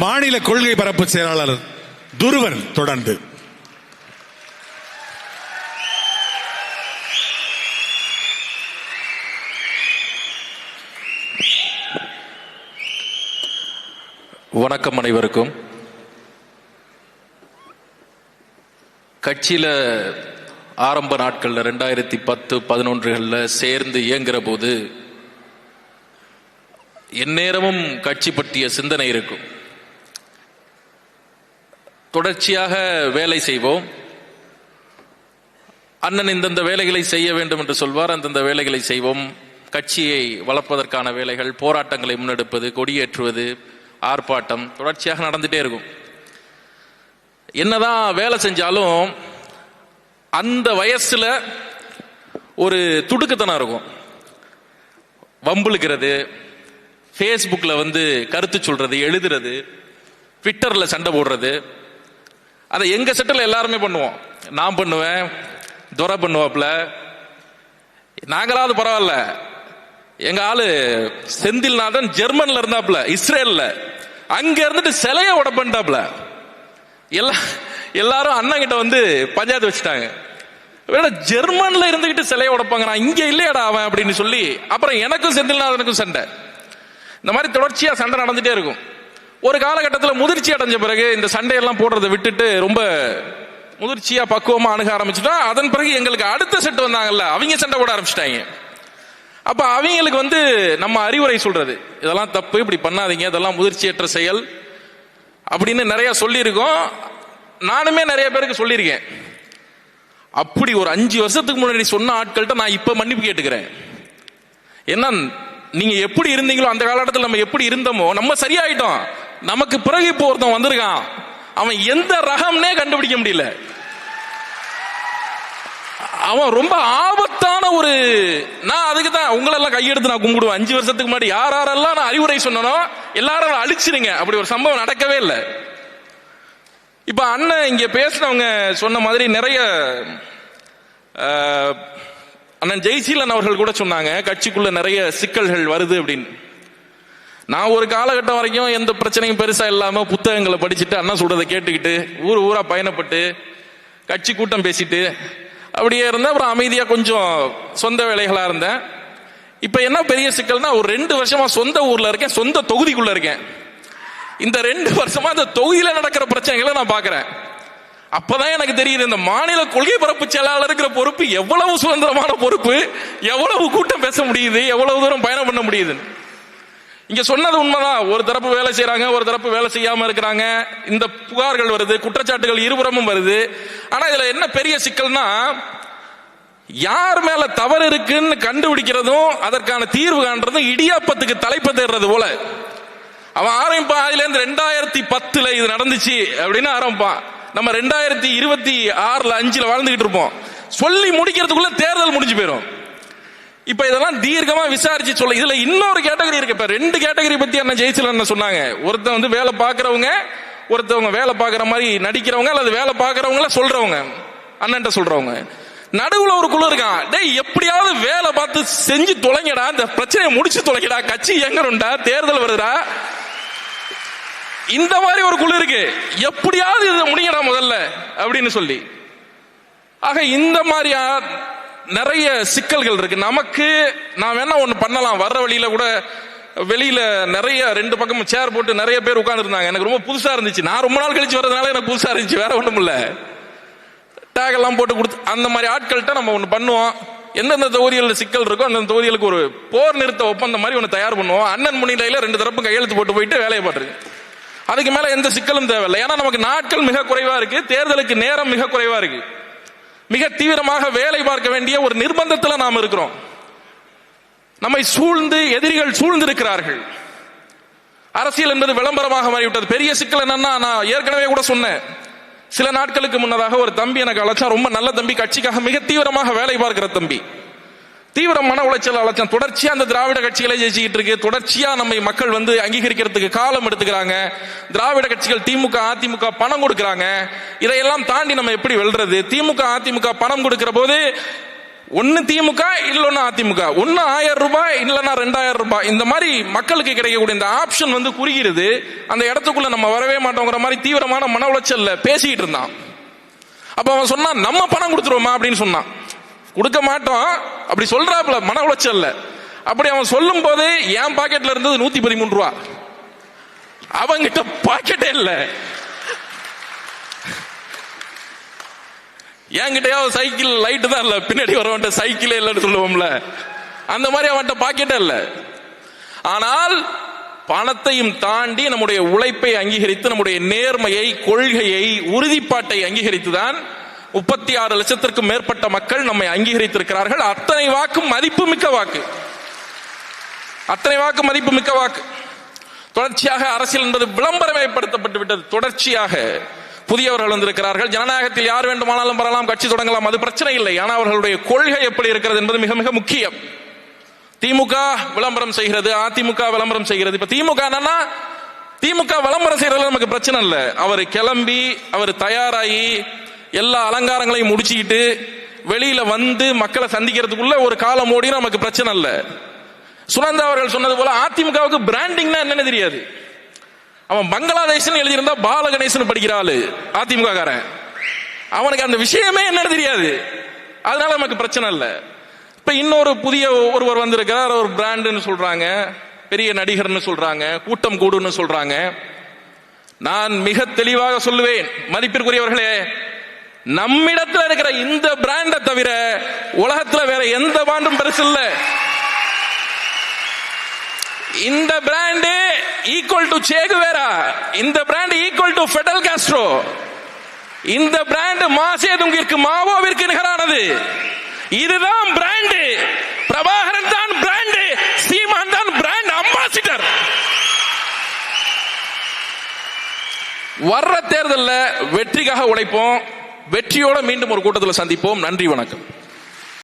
மாநில கொள்கை பரப்பு செயலாளர் துருவன் தொடர்ந்து. வணக்கம் அனைவருக்கும். கட்சியில ஆரம்ப நாட்கள்ல ரெண்டாயிரத்தி பத்து பதினொன்றுகள்ல சேர்ந்து இயங்குற போது எந்நேரமும் கட்சி பற்றிய சிந்தனை இருக்கும். தொடர்ச்சியாக வேலை செய்வோம். அண்ணன் இந்தந்த வேலைகளை செய்ய வேண்டும் என்று சொல்வார். அந்தந்த வேலைகளை செய்வோம். கட்சியை வளர்ப்பதற்கான வேலைகள் போராட்டங்களை முன்னெடுப்பது கொடியேற்றுவது ஆர்ப்பாட்டம் தொடர்ச்சியாக நடந்துட்டே இருக்கும். என்னதான் வேலை செஞ்சாலும் அந்த வயசுல ஒரு துடுக்குத்தனம் இருக்கும். வம்புழுக்கிறது ஃபேஸ்புக்கில் வந்து கருத்து சொல்றது எழுதுறது ட்விட்டரில் சண்டை போடுறது அதை எங்க செட்டில் எல்லாருமே பண்ணுவோம். நான் பண்ணுவேன் துரை பண்ணுவாப்புல. நாங்களாவது பரவாயில்ல. எங்க ஆளு செந்தில்நாதன் ஜெர்மன்ல இருந்தாப்ல இஸ்ரேல்ல. அங்க இருந்துட்டு சிலைய உடப்பண்டாப்ல எல்லா எல்லாரும் அண்ணன் கிட்ட வந்து பஞ்சாயத்து வச்சுட்டாங்க. வேணா ஜெர்மன்ல இருந்துகிட்டு சிலைய உடப்பாங்க. நான் இங்க இல்லையாடா அவன் அப்படின்னு சொல்லி அப்புறம் எனக்கும் செந்தில்நாதனுக்கும் சண்டை. இந்த மாதிரி தொடர்ச்சியா சண்டை நடந்துட்டே இருக்கும். ஒரு காலகட்டத்தில் முதிர்ச்சி அடைஞ்ச பிறகு இந்த சண்டையெல்லாம் போடுறதை விட்டுட்டு ரொம்ப முதிர்ச்சியா பக்குவமா அணுக ஆரம்பிச்சுட்டோம் அதன் பிறகு எங்களுக்கு அடுத்த செட் வந்தாங்கல்ல அவங்க சண்டை போட ஆரம்பிச்சிட்டாங்க. அப்ப அவங்களுக்கு வந்து நம்ம அறிவுரை சொல்றது இதெல்லாம் தப்பு இப்படி பண்ணாதீங்க இதெல்லாம் முதிர்ச்சியற்ற செயல் அப்படின்னு நிறைய சொல்லியிருக்கோம். நானுமே நிறைய பேருக்கு சொல்லியிருக்கேன். அப்படி ஒரு அஞ்சு வருஷத்துக்கு முன்னாடி சொன்ன ஆட்கள்கிட்ட நான் இப்ப மன்னிப்பு கேட்டுக்கிறேன். என்ன நீங்க எப்படி இருந்தீங்களோ அந்த காலகட்டத்தில் நம்ம எப்படி இருந்தோமோ நம்ம சரியாயிட்டோம். நமக்கு பிறகு இப்போ ஒருத்தன் வந்திருக்கான். அவன் எந்த ரகம்னே கண்டுபிடிக்க முடியல. அவன் ரொம்ப ஆபத்தான ஒரு நான் அதுக்கு தான் உங்களெல்லாம் கையெடுத்து நான் கும்பிடுவேன். அஞ்சு வருஷத்துக்கு முன்னாடி யார் யாரெல்லாம் நான் அறிவுரை சொன்னனோ எல்லாரும் அழிச்சிருங்க. அப்படி ஒரு சம்பவம் நடக்கவே இல்லை. இப்போ அண்ணன் இங்கே பேசினவங்க சொன்ன மாதிரி நிறைய அண்ணன் ஜெய்சீலன் அவர்கள் கூட சொன்னாங்க கட்சிக்குள்ள நிறைய சிக்கல்கள் வருது அப்படின்னு. நான் ஒரு காலகட்டம் வரைக்கும் எந்த பிரச்சனையும் பெருசா இல்லாம புத்தகங்களை படிச்சுட்டு அண்ணன் சொல்றதை கேட்டுக்கிட்டு ஊர் ஊரா பயணப்பட்டு கட்சி கூட்டம் பேசிட்டு அப்படியே இருந்தேன். அப்புறம் அமைதியா கொஞ்சம் சொந்த வேலைகளா இருந்தேன். இப்ப என்ன பெரிய சிக்கல்னா ஒரு ரெண்டு வருஷமா சொந்த ஊர்ல இருக்கேன் சொந்த தொகுதிக்குள்ள இருக்கேன். இந்த ரெண்டு வருஷமா அந்த தொகுதியில நடக்கிற பிரச்சனைகளை நான் பாக்குறேன். அப்பதான் எனக்கு தெரியுது இந்த மாநில கொள்கை பரப்பு செயலாளர் இருக்கிற பொறுப்பு எவ்வளவு சுதந்திரமான பொறுப்பு எவ்வளவு கூட்டம் பேச முடியுது எவ்வளவு தூரம் பயணம் பண்ண முடியுது இங்க சொன்னது உண்மைதான். ஒரு தரப்பு வேலை செய்யறாங்க ஒரு தரப்பு வேலை செய்யாம இருக்கிறாங்க. இந்த புகார்கள் வருது குற்றச்சாட்டுகள் இருபுறமும் வருது. ஆனா இதுல என்ன பெரிய சிக்கல்னா யார் மேல தவறு இருக்குன்னு கண்டுபிடிக்கிறதும் அதற்கான தீர்வு காண்றதும் இடியாப்பத்துக்கு தலைப்பு தேடுறது போல. அவன் ஆரம்பிப்பான் அதுல இருந்து ரெண்டாயிரத்தி பத்துல இது நடந்துச்சு அப்படின்னு ஆரம்பிப்பான். நம்ம ரெண்டாயிரத்தி இருபத்தி ஆறுல அஞ்சுல வாழ்ந்துகிட்டு இருப்போம். சொல்லி முடிக்கிறதுக்குள்ள தேர்தல் முடிஞ்சு போயிடும் இப்ப இதெல்லாம் தீர்க்கமா விசாரிச்சு சொல்ல. இதுல இன்னொரு கேட்டகரி இருக்கு. இப்ப ரெண்டு கேட்டகரி பத்தி என்ன ஜெயிச்சல என்ன சொன்னாங்க. ஒருத்தன் வந்து வேலை பாக்குறவங்க ஒருத்தவங்க வேலை பாக்குற மாதிரி நடிக்கிறவங்க அல்லது வேலை பாக்குறவங்கள சொல்றவங்க அண்ணன்ட்ட சொல்றவங்க. நடுவுல ஒரு குழு இருக்கான். டேய் எப்படியாவது வேலை பார்த்து செஞ்சு தொலைங்கடா. இந்த பிரச்சனையை முடிச்சு தொலைங்கடா. கட்சி எங்கருண்டா தேர்தல் வருதுடா. இந்த மாதிரி ஒரு குழு இருக்கு. எப்படியாவது இதை முடிங்கடா முதல்ல அப்படின்னு சொல்லி. ஆக இந்த மாதிரியா நிறைய சிக்கல்கள் இருக்கு. நமக்கு நான் வேணா ஒன்று பண்ணலாம்? வர்ற வழியில கூட வெளியில நிறைய ரெண்டு பக்கமும் சேர் போட்டு நிறைய பேர் உட்காந்துருந்தாங்க எனக்கு ரொம்ப புதுசா இருந்துச்சு. நான் ரொம்ப நாள் கழிச்சு வர்றதுனால எனக்கு புதுசா இருந்துச்சு. வேற ஒன்றும் இல்லை. டேக் எல்லாம் போட்டு கொடுத்து அந்த மாதிரி ஆட்கள்கிட்ட நம்ம ஒன்று பண்ணுவோம். எந்தெந்த தொகுதிகளில் சிக்கல் இருக்கோ அந்தந்த தொகுதிகளுக்கு ஒரு போர் நிறுத்த ஒப்பந்தம் மாதிரி ஒன்று தயார் பண்ணுவோம். அண்ணன் முன்னிலையில ரெண்டு தரப்பும் கையெழுத்து போட்டு போயிட்டு வேலையை பாட்டுருக்கு அதுக்கு மேல எந்த சிக்கலும் தேவையில்லை. ஏன்னா நமக்கு நாட்கள் மிக குறைவா இருக்கு. தேர்தலுக்கு நேரம் மிக குறைவா இருக்கு. மிக தீவிரமாக வேலை பார்க்க வேண்டிய ஒரு நிர்பந்தத்தில் நாம் இருக்கிறோம். நம்மை சூழ்ந்து எதிரிகள் சூழ்ந்து இருக்கிறார்கள் அரசியல் என்பது விளம்பரமாக மாறிவிட்டது. பெரிய சிக்கல் என்னன்னா நான் ஏற்கனவே கூட சொன்னேன். சில நாட்களுக்கு முன்னதாக ஒரு தம்பி எனக்கு அழைச்சா ரொம்ப நல்ல தம்பி கட்சிக்காக மிக தீவிரமாக வேலை பார்க்கிற தம்பி. தீவிர மன உளைச்சல் அலட்சம் தொடர்ச்சியா அந்த திராவிட கட்சிகளை ஜெயிச்சுக்கிட்டு இருக்கு. தொடர்ச்சியா நம்ம மக்கள் வந்து அங்கீகரிக்கிறதுக்கு காலம் எடுத்துக்கிறாங்க. திராவிட கட்சிகள் திமுக அதிமுக பணம் கொடுக்கறாங்க. இதையெல்லாம் தாண்டி நம்ம எப்படி வெல்றது? திமுக அதிமுக பணம் கொடுக்கிற போது ஒன்னு திமுக இல்லைன்னா அதிமுக. ஒன்னு ஆயிரம் ரூபாய் இல்லைன்னா ரெண்டாயிரம் ரூபாய். இந்த மாதிரி மக்களுக்கு கிடைக்கக்கூடிய இந்த ஆப்ஷன் வந்து குறுகிறது அந்த இடத்துக்குள்ள நம்ம வரவே மாட்டோங்கிற மாதிரி தீவிரமான மன உளைச்சல்ல பேசிக்கிட்டு இருந்தான். அப்ப அவன் சொன்னான் நம்ம பணம் கொடுத்துருவோமா அப்படின்னு சொன்னான். கொடுக்க மாட்டோம். அப்படி சொல்றாப்புல மன உளைச்சல்ல. அப்படி அவன் சொல்லும் போது என் பாக்கெட்ல இருந்தது நூத்தி பதிமூணு ரூபா. அவங்கிட்ட பாக்கெட்டே இல்ல. என்கிட்டயாவது சைக்கிள் லைட்டு தான் இல்ல. பின்னாடி வரவன்ட்ட சைக்கிளே இல்லைன்னு சொல்லுவோம்ல. அந்த மாதிரி அவன்கிட்ட பாக்கெட்டே இல்ல. ஆனால் பணத்தையும் தாண்டி நம்முடைய உழைப்பை அங்கீகரித்து நம்முடைய நேர்மையை கொள்கையை உறுதிப்பாட்டை அங்கீகரித்து தான் முப்பத்தி ஆறு லட்சத்திற்கும் மேற்பட்ட மக்கள் நம்மை அங்கீகரித்திருக்கிறார்கள். அத்தனை வாக்கும் மதிப்பு மிக்க வாக்கு. அத்தனை வாக்கு மதிப்பு மிக்க வாக்கு. தொடர்ச்சியாக அரசியல் என்பது விளம்பரமயப்படுத்தப்பட்டு விட்டது. தொடர்ச்சியாக புதியவர்கள் வந்திருக்கிறார்கள் ஜனநாயகத்தில் யார் வேண்டுமானாலும் வரலாம் கட்சி தொடங்கலாம் அது பிரச்சனை இல்லை. ஆனால் அவர்களுடைய கொள்கை எப்படி இருக்கிறது என்பது மிக மிக முக்கியம். திமுக விளம்பரம் செய்கிறது அதிமுக விளம்பரம் செய்கிறது. இப்ப திமுக என்னன்னா திமுக விளம்பரம் செய்யறதுல நமக்கு பிரச்சனை இல்லை. அவர் கிளம்பி அவர் தயாராகி எல்லா அலங்காரங்களையும் முடிச்சுக்கிட்டு வெளியில வந்து மக்களை சந்திக்கிறதுக்குள்ள ஒரு காலம் ஓடி நமக்கு பிரச்சனை இல்லை. சுனந்தா அவர்கள் சொன்னது போல அதிமுகவுக்கு பிராண்டிங்னா என்னன்னு தெரியாது. அவன் பங்களாதேஷ்னு எழுதியிருந்தா பாலகணேசன் படிக்கிற ஆளு அதிமுக காரன் அவனுக்கு அந்த விஷயமே என்னன்னு தெரியாது. அதனால நமக்கு பிரச்சனை இல்லை. இப்ப இன்னொரு புதிய ஒருவர் வந்திருக்கிறார் ஒரு பிராண்டுன்னு சொல்றாங்க பெரிய நடிகர்னு சொல்றாங்க கூட்டம் கூடுன்னு சொல்றாங்க. நான் மிக தெளிவாக சொல்லுவேன் மதிப்பிற்குரியவர்களே நம்மிடத்துல இருக்கிற இந்த பிராண்டை தவிர உலகத்துல வேற எந்த பிராண்டும் பெருசு இல்ல. இந்த பிராண்டு ஈக்குவல் டு சேகுவேரா இந்த brand equal to Fidel Castro இந்த பிராண்ட் மாசேதுங்கிற்கு மாவோவிற்கு நிகரானது. இதுதான் பிராண்டு பிரபாகரன் தான் பிராண்டு சீமான் தான் பிராண்ட் அம்பாசிடர் வர்ற தேர்தலில் வெற்றிக்காக உழைப்போம். வெற்றியோட மீண்டும் ஒரு கூட்டத்தில் சந்திப்போம். நன்றி வணக்கம்.